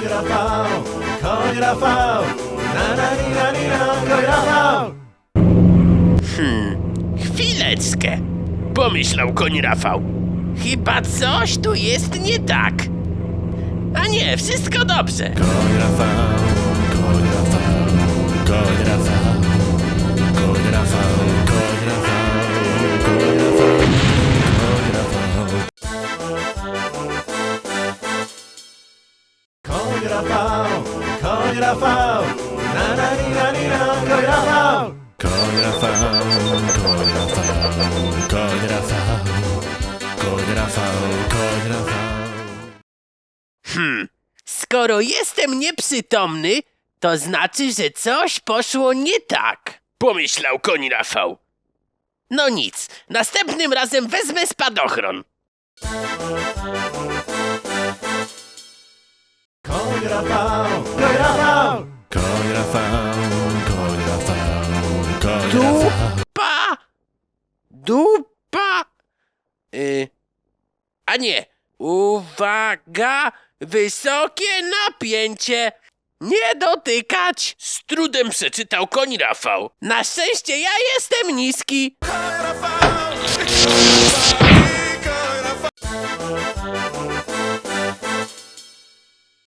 Koń Rafał, koń Rafał, na na ni na ni na, koń Rafał. Chwileczkę, pomyślał koń Rafał. Chyba coś tu jest nie tak. A nie, wszystko dobrze. Koń Rafał, koń Rafał, na na ni na ni na, koń Rafał. Koń Rafał, koń Rafał, koń Rafał, koń Rafał, koń Rafał. Hmm, skoro jestem nieprzytomny, to znaczy, że coś poszło nie tak. Pomyślał koń Rafał. No nic, następnym razem wezmę spadochron. Koń Rafał, koń Rafał, koń Rafał, koń Rafał, koń Rafał. Dupa! Dupa! Y... A nie! Uwaga! Wysokie napięcie! Nie dotykać! Z trudem przeczytał koń Rafał. Na szczęście ja jestem niski. Koń Rafał,